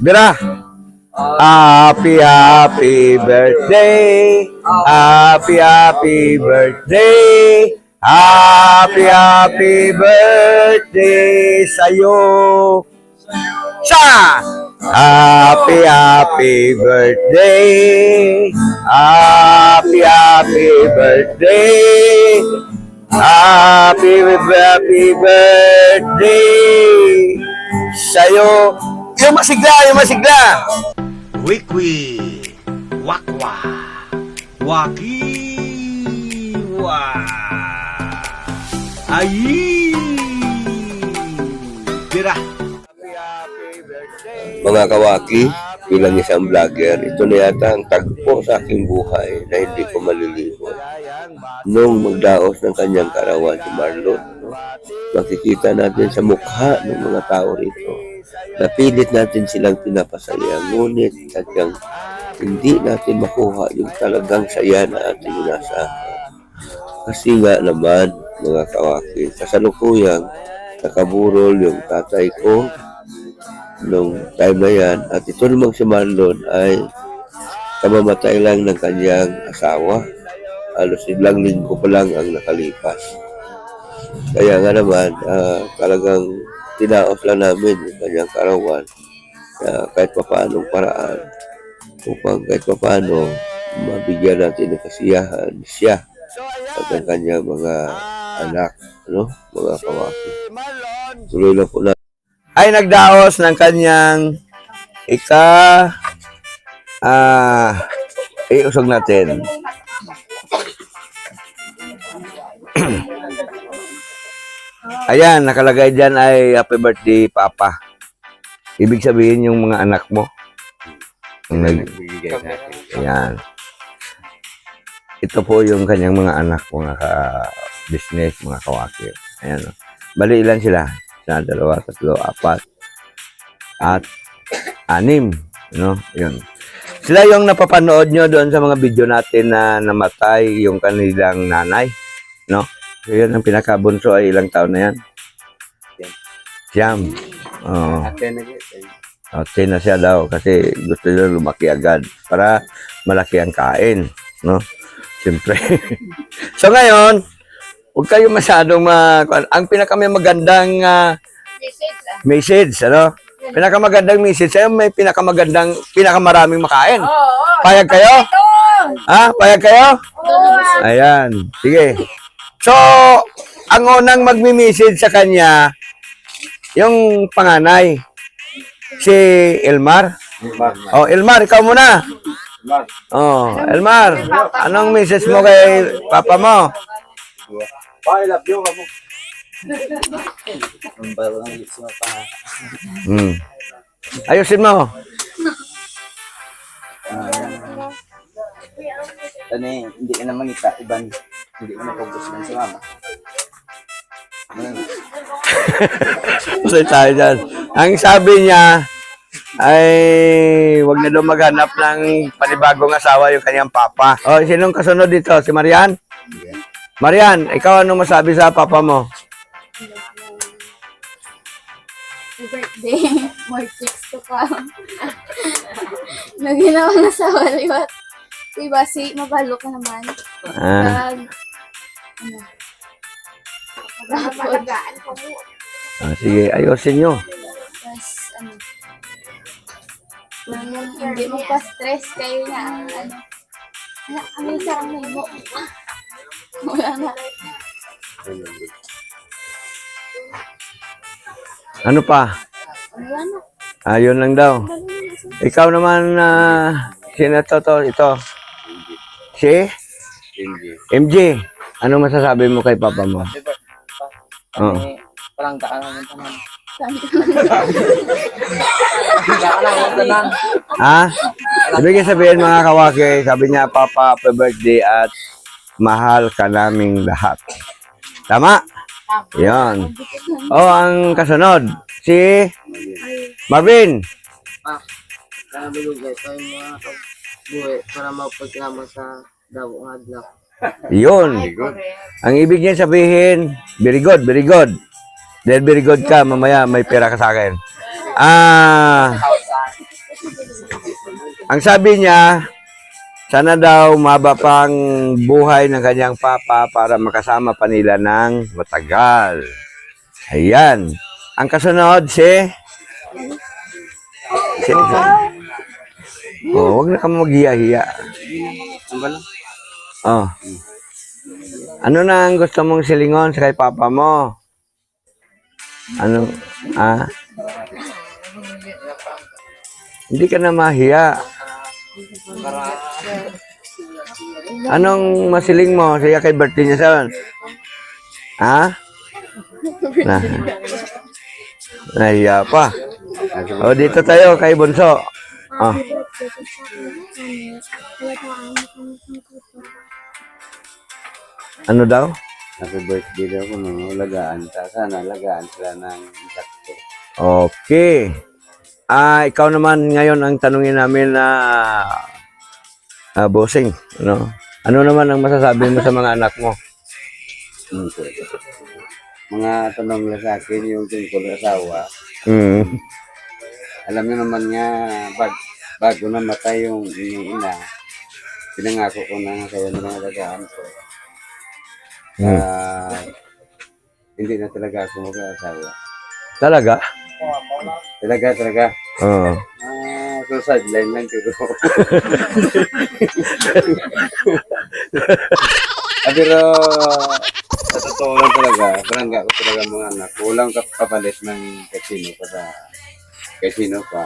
Bira. Happy, happy birthday. Happy, happy birthday. Happy, happy birthday sa'yo. Sa! Happy, happy birthday. Happy, happy birthday. Happy, happy birthday sa'yo. Yung masigla, yung masigla. Wikwi, wakwa, wakiwa, ayi, bira. Mga kawaki, bilang isang vlogger, ito na yata ang tagpo sa aking buhay na hindi ko malilimutan. Nung magdaos ng kanyang karawan si Marlon, no? makikita natin sa mukha ng mga tao rito. Napilit natin silang pinapasaya, ngunit sadyang hindi natin makuha yung talagang saya na ating inaasahan. Kasi nga naman, mga kawaki, kasalukuyang nakaburol yung tatay ko nung time na yan. At ito namang si Marlon ay kamamatay lang ng kanyang asawa. Halos ilang linggo pa lang ang nakalipas. Kaya nga naman, ah, talagang tinaos lang namin yung kanyang karawan na kahit papaanong paraan upang kahit papaano mabigyan natin ng kasiyahan siya at ang kanyang mga anak, ano, mga kawaki. Tuloy lang po na ay nagdaos ng kanyang ika ah iusog natin. Ayan, nakalagay dyan ay happy birthday, Papa. Ibig sabihin yung mga anak mo. Ang nag, ayan. Ito po yung kanyang mga anak, mga ka-business, mga kawaki. Ayan. oh. Bali, ilan sila? Isa, dalawa, tatlo, apat, at anim. No? Yun. Sila yung napapanood nyo doon sa mga video natin na namatay yung kanilang nanay. No? So, yun, ang pinakabunso ay ilang taon na yan? Siyam. Oo. Oh, na siya daw kasi gusto nila lumaki agad para malaki ang kain, no? Siyempre. so ngayon, huwag kayo masyadong ma... Ang pinakamay magandang ah, message, ano? Pinakamagandang message, ay may pinakamagandang, pinakamaraming makain. Payag kayo? Ha? Payag kayo? Ayan. Sige. So, ang unang magmi-message sa kanya, yung panganay, si Elmar. Oh, Elmar, ikaw muna. Oh, Elmar, anong message mo kay papa mo? Hmm. Ayusin mo. Ano eh, hindi ka naman kita, ibang, hindi ko napagustuhan sa mama. Kasi tayo dyan. Ang sabi niya, ay wag na daw maghanap ng panibagong asawa yung kanyang papa. O, sinong kasunod dito? Si Marian? Marian, ikaw anong masabi sa papa mo? birthday, more chicks to come. Nung ginawa na sa waliwat. Diba, si mabalo ka naman. Ah, Pag, ano, Pagkakapod. ah, sige, ayusin nyo. Tapos, ano, yung hindi mo pa stress kayo na, ano, na, ano yung sarang mo. Wala na. Ano pa? Wala na. Ayun lang daw. Ikaw naman, ah, sino to, to, ito? Si? MJ. Ano masasabi mo kay papa mo? Oo. Kami, parang daan naman tanan. Ha? Ibig sabihin mga kawaki, sabi niya, Papa, happy birthday at mahal ka naming lahat. Tama? Yan. Oh, ang kasunod, si Marvin. Kaya bilugay tayo mga buhay para mapagkama sa dawo ng adlaw. Yun. Ang ibig niya sabihin, very good, very good. Dahil very good ka, mamaya may pera ka sa akin. Ah, Ang sabi niya, sana daw maba pang buhay ng kanyang papa para makasama pa nila ng matagal. Ayan. Ang kasunod, si... si oh, wag na ka maghiya-hiya. Oh. Ano na ang gusto mong silingon sa kay papa mo? Ano? Ah? Hindi ka na mahiya. Anong masiling mo? Siya kay niya sa Ha? Na. Nahiya pa. O, dito tayo kay Bunso. Oh. Ano daw? Happy birthday daw ko nung alagaan. Ta- Sana alagaan sila ng sakto. Okay. Ah, ikaw naman ngayon ang tanungin namin na ah, bossing, ano? Ano naman ang masasabi mo sa mga anak mo? Sir. Mga tanong nila sa akin yung tungkol sa asawa. Mm. Alam niyo naman nga, bag, bago namatay yung inyong ina, pinangako ko na kaya nila alagaan ko. Hmm. Ah, hindi na talaga ako mag-asawa. Talaga? Talaga, talaga. Oo. Ah, so sideline lang pero. ah, pero sa totoo lang talaga, barangga ko talaga mga anak. Walang kap- kapalit ng kasino pa sa kasino pa.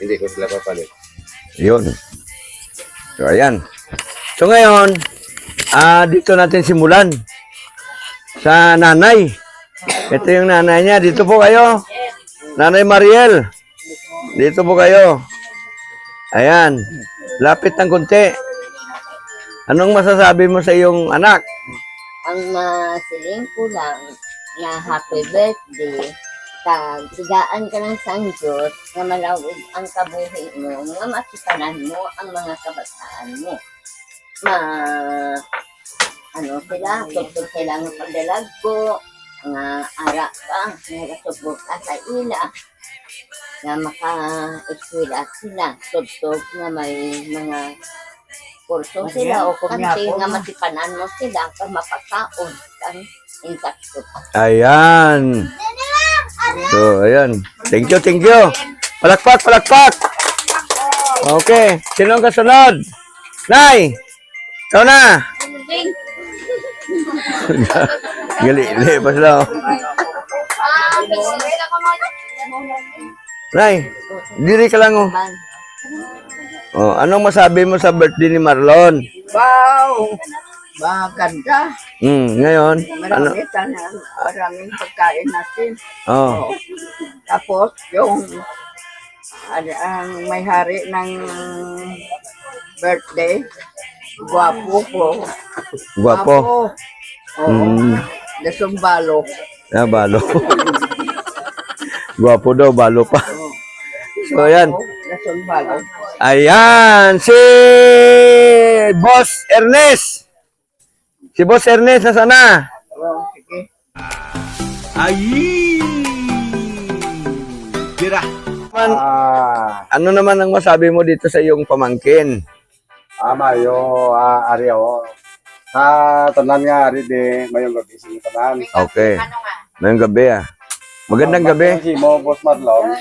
Hindi ko sila papalit. Yun. So, ayan. So, ngayon, ah, dito natin simulan. Sa nanay. Ito yung nanay niya. Dito po kayo. Nanay Mariel. Dito po kayo. Ayan. Lapit ng konti. Anong masasabi mo sa iyong anak? ang masiling ko lang na happy birthday kag tigaan ka ng San Diyos na malawig ang kabuhi mo nga masipanan mo ang mga kabataan mo. Ma ano sila tutod sila ng pagdalag ko nga ara ka nagasubok ka sa ila na maka-eskwela sila tutog na may mga kurso sila o kanti nga masipanan mo sila kag mapakaon kang intakto Ayan. So, ayan. Thank you, thank you. Palakpak, palakpak. Okay. Sino ang kasunod? Nay! Ikaw na! Gali, pa sila. oh. Nay, diri ka lang oh. oh. Anong masabi mo sa birthday ni Marlon? Wow! Maganda. Hmm, ngayon, ano? Marami sana. Maraming pagkain natin. Oh, Tapos, yung ano, ang may hari ng birthday, guwapo ko. guwapo. Oo. Hmm, Lasong balo. ah, balo. guwapo daw, balo pa. So, ayan. Lasong balo. Ayan, si Boss Ernest. Si Boss Ernest na sana. Oh, sige. Ayi! Tira! Man, Ah, ano naman ang masabi mo dito sa iyong pamangkin? ama yo ah, ari o. Sa tanan nga ari di mayong gabi sa tanan. Okay. Ngayong gabi ah. Magandang gabi. Si mo boss Marlon.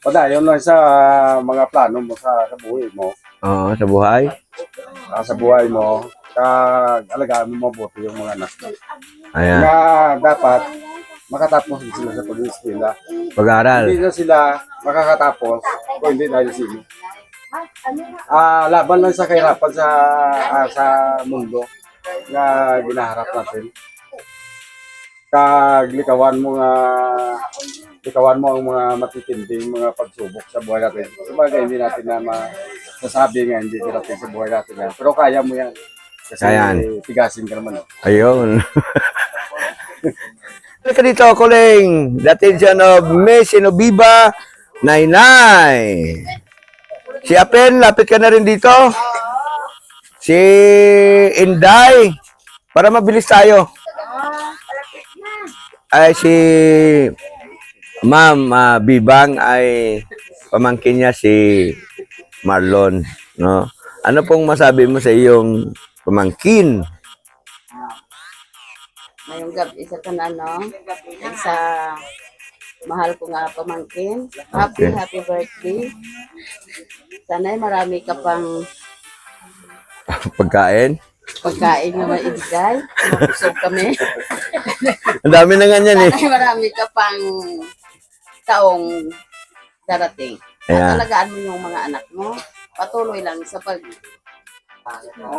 Padayon lang sa ah, mga plano mo sa, sa buhay mo. Oo, sa buhay. Ah, sa buhay mo. Kag alagaan mo mabuti yung mga anak mo. Ayan, Na dapat makatapos din sila sa pag-eskwela. pag-aaral. Hindi na sila makakatapos kung hindi dahil sino. Ah, laban lang sa kahirapan sa ah, sa mundo na ginaharap natin. Kag likawan mo nga likawan mo ang mga matitinding mga pagsubok sa buhay natin. Sabagay, hindi natin na masasabi nga hindi natin sa buhay natin. Pero kaya mo yan. Kasi Kaya yan. tigasin ka naman. Oh. Ayun. Halika dito, Kuling. The attention of Miss Inobiba, Nainay. Si Apen, lapit ka na rin dito. Si Inday. Para mabilis tayo. Ay, si Ma'am ah, Bibang ay pamangkin niya si Marlon, no? Ano pong masabi mo sa iyong pamangkin? Ngayong gabi sa tanan, no? Sa mahal ko nga pamangkin. Happy, Okay. happy birthday. Sana'y marami ka pang Pagkain? pagkain na maibigay. Mabusog kami. Ang dami na ganyan eh. Sana'y marami ka pang taong darating. At Ayan. alagaan mo yung mga anak mo. Patuloy lang sa pag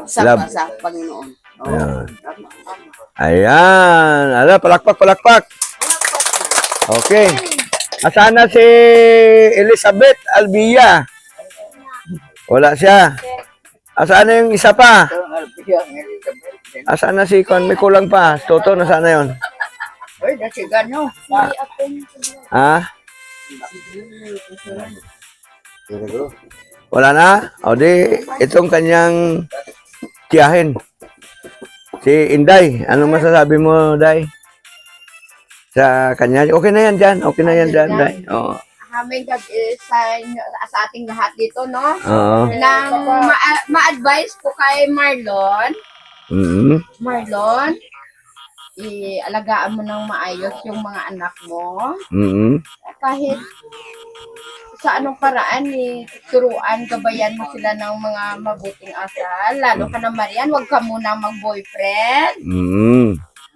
sa, Love. sa Panginoon. Ayan. Ayan. Ala, palakpak, palakpak. Okay. Asan na si Elizabeth Albia? Wala siya. Asaan na yung isa pa? Asaan na si Kon? May kulang pa. Toto, nasaan na yun? Uy, nasigan nyo. Ha? Wala na? O di, itong kanyang tiyahin. Si Inday. Anong masasabi mo, Day? Sa kanya? Okay na yan dyan. Okay na yan dyan, Day. Oo. Aming gabi sa, inyo- sa ating lahat dito, no? Oo. Nang ma- ma-advise ko kay Marlon, Mm-hmm. Marlon, ialagaan mo ng maayos yung mga anak mo. Mm-hmm. Kahit sa anong paraan, eh, turuan, gabayan mo sila ng mga mabuting asal. Lalo ka na, Marian, huwag ka muna mag-boyfriend. Mm-hmm.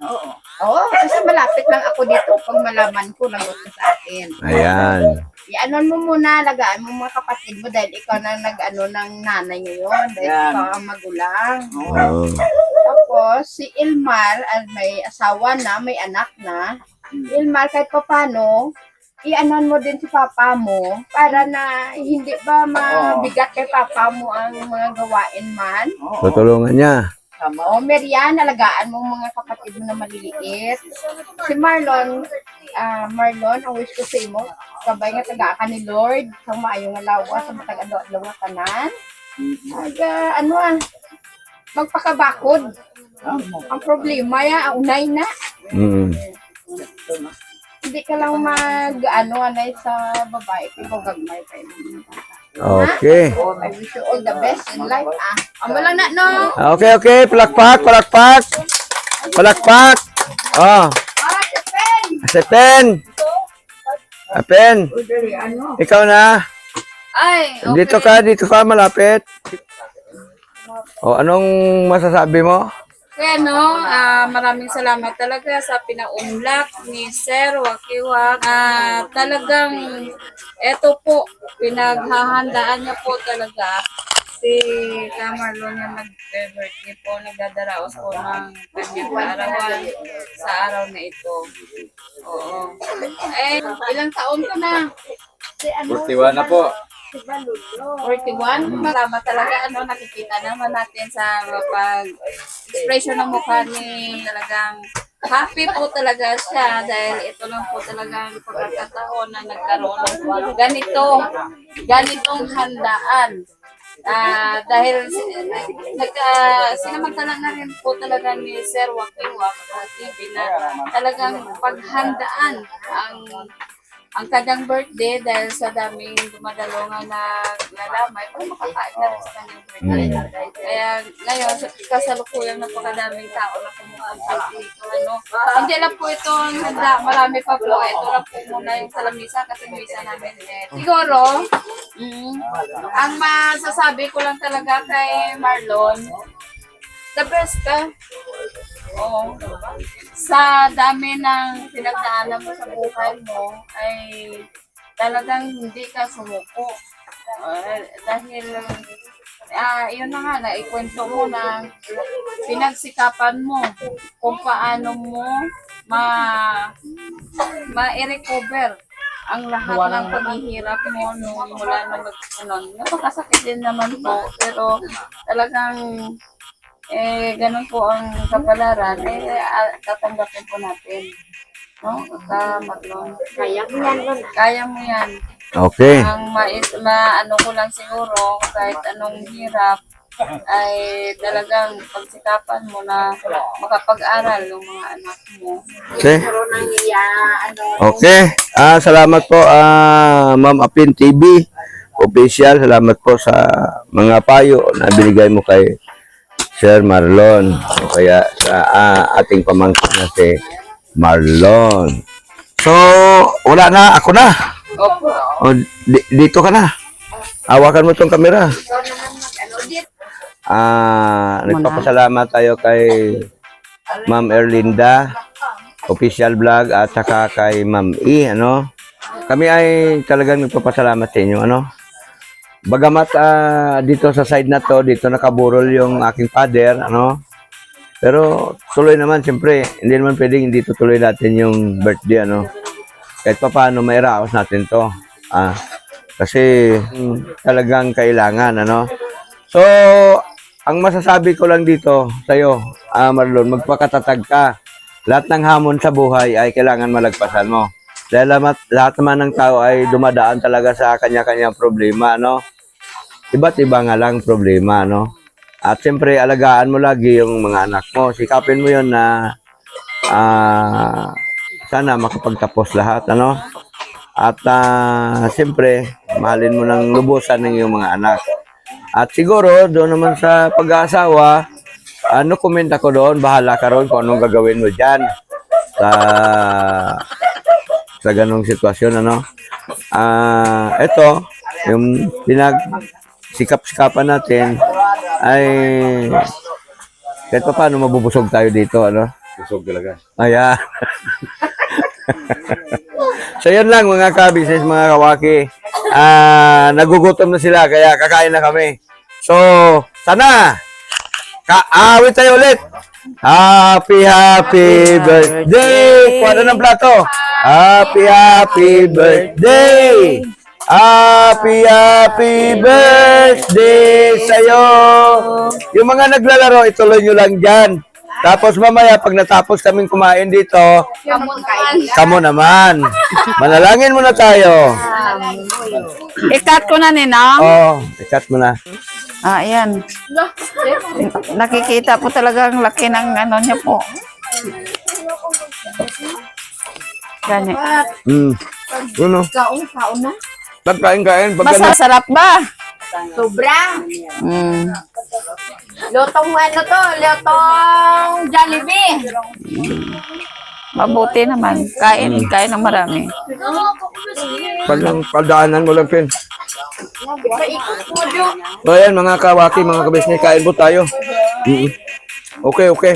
Oo. Oo, kasi malapit lang ako dito pag malaman ko, lagot ka sa akin. Ayan. I-anon mo muna, lagaan mo mga kapatid mo dahil ikaw na nag-ano ng nanay ngayon, dahil Yan. ikaw ang magulang. Oo. Tapos, si Ilmar, ay may asawa na, may anak na. Ilmar, kahit papano, i-anon mo din si papa mo para na hindi ba mabigat kay papa mo ang mga gawain man. Tutulungan niya. O, Merian, alagaan mo mga kapatid mo na maliliit. Si Marlon, ah Marlon, ang wish ko sa imo, kabay nga taga ka ni Lord, sa maayong alawa, sa matag adlaw nga tanan. Ag, ah, ano ah, magpakabakod. Ang problema ya, ang unay na. Mm. Hindi ka lang mag, ano, anay sa babae, kung gagmay kayo. Okay. I wish you all the best in life, ah. Amo lang na, no? Okay, okay. Palakpak, palakpak. Palakpak. Oh, Ah, si Pen. Ah, Pen. Ikaw na. Ay, okay. Dito ka, dito ka, malapit. O, anong masasabi mo? Kaya no, ah, maraming salamat talaga sa pinaunlak ni Sir Wakiwak. Ah, talagang eto po, pinaghahandaan niya po talaga si Camarlon na nag-birthday po, nagdadaraos po ng kanyang kaarawan sa araw na ito. Oo. Eh, ilang taon ka na? Si ano? 41 na po. 41. Marama talaga ano nakikita naman natin sa pag expression ng mukha ni talagang happy po talaga siya dahil ito lang po talagang pagkakataon na nagkaroon ng ganito ganitong handaan. Ah, dahil si- nagka sinamantala na rin po talaga ni Sir Wakiwak sa TV na talagang paghandaan ang ang kanyang birthday dahil sa daming dumadalo nga na nalamay para makakain na rin sa kanyang birthday. Kaya ngayon, sa kasalukuyang napakadaming tao na pumupunta dito. Ano, hindi lang po ito handa, marami pa po. Ito lang po muna yung sa lamisa kasi misa namin. Eh. Siguro, mm, ang masasabi ko lang talaga kay Marlon, the best ka. Oo. Sa dami ng pinagdaanan mo sa buhay mo, ay talagang hindi ka sumuko. Ah, dahil, ah, yun na nga, naikwento mo na pinagsikapan mo kung paano mo ma ma-recover ang lahat ng paghihirap mo nung mula nung nagkanon. Napakasakit din naman po, pero talagang eh, ganun po ang kapalaran, eh, ah, tatanggapin po natin. No? Ka, Marlon. Kaya mo yan, Lon. Kaya mo yan. Okay. Ang mais, ma, ano ko lang siguro, kahit anong hirap, ay talagang pagsikapan mo na makapag-aral yung mga anak mo. Okay. Ano, Okay. Ah, salamat po, ah, Ma'am Apin TV. Official, salamat po sa mga payo na binigay mo kay Sir Marlon. O kaya sa ah, ating pamangkin na si Marlon. So, wala na, ako na. Opo. O, di- dito ka na. Hawakan mo tong kamera. Ah, nagpapasalamat tayo kay Ma'am Erlinda, official vlog at saka kay Ma'am E, ano? Kami ay talagang nagpapasalamat sa inyo, ano? Bagamat ah, dito sa side na to, dito nakaburol yung aking father, ano? Pero tuloy naman, siyempre, hindi naman pwedeng hindi tutuloy natin yung birthday, ano? Kahit pa paano, may raos natin to. Ah, kasi mm, talagang kailangan, ano? So, ang masasabi ko lang dito sa'yo, ah, Marlon, magpakatatag ka. Lahat ng hamon sa buhay ay kailangan malagpasan mo. Dahil lahat, lahat naman ng tao ay dumadaan talaga sa kanya-kanyang problema, no? Iba't iba nga lang problema, no? At siyempre, alagaan mo lagi yung mga anak mo. Sikapin mo yon na ah, sana makapagtapos lahat, ano? At ah, siyempre, mahalin mo ng lubusan ng iyong mga anak. At siguro, doon naman sa pag-aasawa, ano comment ako doon, bahala ka ron kung anong gagawin mo dyan sa sa ganong sitwasyon, ano. Ah, ito, yung pinag sikap-sikapan natin ay kahit pa paano mabubusog tayo dito, ano. Busog talaga. Ayan. so, yun lang mga ka-business, mga kawaki. Ah, nagugutom na sila, kaya kakain na kami. So, sana, kaawit tayo ulit. Happy, happy birthday! Kuha na ng plato. Happy, happy birthday! Happy, happy birthday sa'yo! Yung mga naglalaro, ituloy nyo lang dyan. Tapos mamaya, pag natapos kaming kumain dito, kamo naman. Manalangin muna tayo. I-cut ko na ninang. Oh, ikat mo na. Ah, ayan. Nakikita po talaga ang laki ng ano niya po. Gani. Hmm. Ano? Kaon, kaon na. Pagkain-kain. Pag Masarap ba? Sobra. Mm. Lotong ano to? Lotong Jollibee. Mabuti naman. Kain, kain ng marami. pag ang paldaanan mo lang, doon. So, ayan, mga kawaki, mga kabisnes, kain po tayo. Mm. Okay, okay.